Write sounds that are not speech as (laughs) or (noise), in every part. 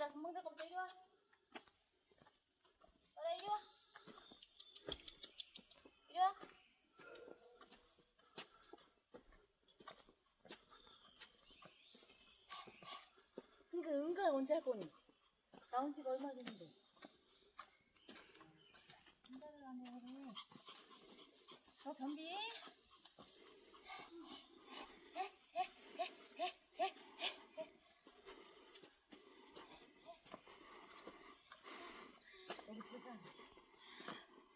가자. 금방 갈 겁니다. 이리 와. 빨리 이리 와. 이리 와. 그러니까 응가 언제 할 거니? 나온 지가 얼마 됐는데. 응가를 안 해. 저 변비.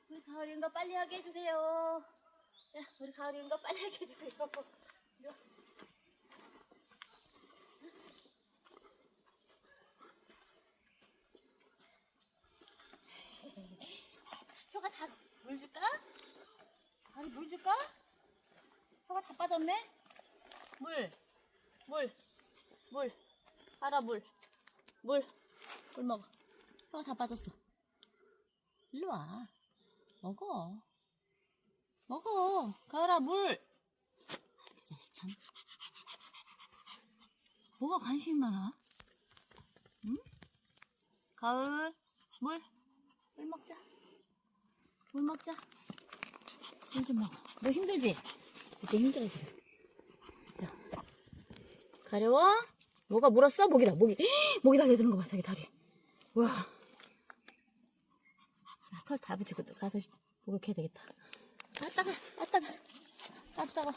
우리 가을이 인가 빨리 하게 해주세요. 야, 우리 가을이 인가 빨리 하게 해주세요. (laughs) 혀가 다 물 줄까? 아니 물 줄까? 혀가 다 빠졌네? 물, 물, 물, 알아 물, 물, 물 먹어. 혀가 다 빠졌어. 일로 와. 먹어. 먹어. 가을아 물. 그 자식 참. 뭐가 관심이 많아? 응? 가을 물. 물 먹자. 물 먹자. 물 좀 먹어. 너 힘들지? 이제 힘들어 지금. 자. 가려워? 뭐가 물었어? 목이다, 목이. 목이 달려드는 거 봐, 자기 다리. 우와. 털 다 붙이고 또 가서 시- 목욕해야 되겠다. 아, 따가, 아, 따가. 아, 따가.